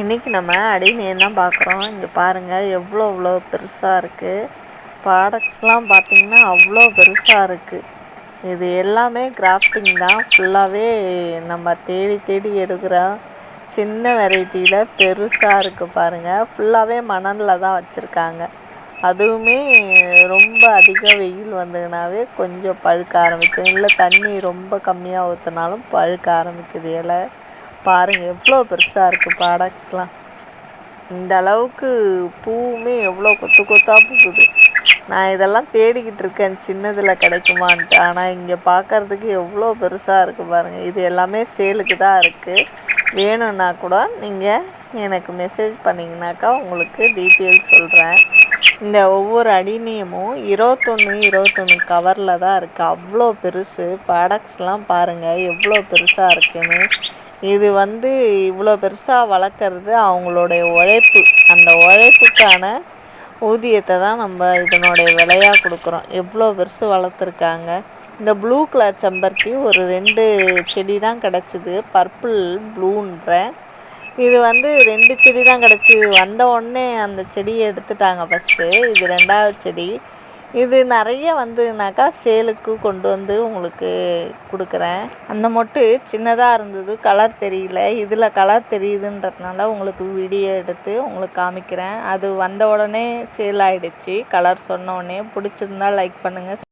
இன்றைக்கி நம்ம அடிநேன் தான் பார்க்குறோம். இங்கே பாருங்கள் எவ்வளோ எவ்வளோ பெருசாக இருக்குது ப்ராடக்ட்ஸ்லாம் பார்த்திங்கன்னா அவ்வளோ பெருசாக இருக்குது இது எல்லாமே கிராஃப்டிங் தான். ஃபுல்லாகவே நம்ம தேடி தேடி எடுக்கிறோம் சின்ன வெரைட்டியில் பெருசாக இருக்குது பாருங்கள் ஃபுல்லாகவே மணலில் தான் வச்சுருக்காங்க. அதுவுமே ரொம்ப அதிக வெயில் வந்ததுனாவே கொஞ்சம் பழுக்க ஆரம்பிக்கும். இல்லை தண்ணி ரொம்ப கம்மியாக ஊற்றினாலும் பழுக்க ஆரம்பிக்குது இலை. பாருங்கள் எவ்வளோ பெருசாக இருக்குது ப்ராடக்ட்ஸ்லாம் இந்த அளவுக்கு பூவுமே எவ்வளோ கொத்து கொத்தாக பூக்குது. நான் இதெல்லாம் தேடிக்கிட்டு இருக்கேன் சின்னதில் கிடைக்குமான்ட்டு. ஆனால் இங்கே பார்க்குறதுக்கு எவ்வளோ பெருசாக இருக்குது பாருங்கள் இது எல்லாமே சேலுக்கு தான் இருக்குது வேணும்னா கூட நீங்கள் எனக்கு மெசேஜ் பண்ணிங்கனாக்கா உங்களுக்கு டீட்டெயில்ஸ் சொல்கிறேன் இந்த ஒவ்வொரு அடிநியமும் இருபத்தொன்று இருபத்தொன்று கவரில் தான் இருக்குது அவ்வளோ பெருசு. ப்ராடக்ட்ஸ்லாம் பாருங்கள் எவ்வளோ பெருசாக இருக்குன்னு. இது வந்து இவ்வளோ பெருசாக வளர்க்குறது அவங்களுடைய உழைப்பு. அந்த உழைப்புக்கான ஊதியத்தை தான் நம்ம இதனுடைய விலையாக கொடுக்குறோம். எவ்வளோ பெருசு வளர்த்துருக்காங்க. இந்த ப்ளூ கலர் செம்பருத்தி ஒரு ரெண்டு செடி தான் கிடச்சிது. பர்பிள் ப்ளூன்ற. இது வந்து ரெண்டு செடி தான் கிடச்சிது. வந்த உடனே அந்த செடியை எடுத்துட்டாங்க ஃபஸ்ட்டு இது ரெண்டாவது செடி. இது நிறைய வந்துனாக்கா சேலுக்கு கொண்டு வந்து உங்களுக்கு கொடுக்குறேன். அந்த மொட்டு சின்னதாக இருந்தது கலர் தெரியல. இதில் கலர் தெரியுதுன்றதுனால உங்களுக்கு வீடியோ எடுத்து உங்களுக்கு காமிக்கிறேன். அது வந்த உடனே சேல் ஆகிடுச்சி கலர் சொன்ன உடனே. பிடிச்சிருந்தா லைக் பண்ணுங்கள்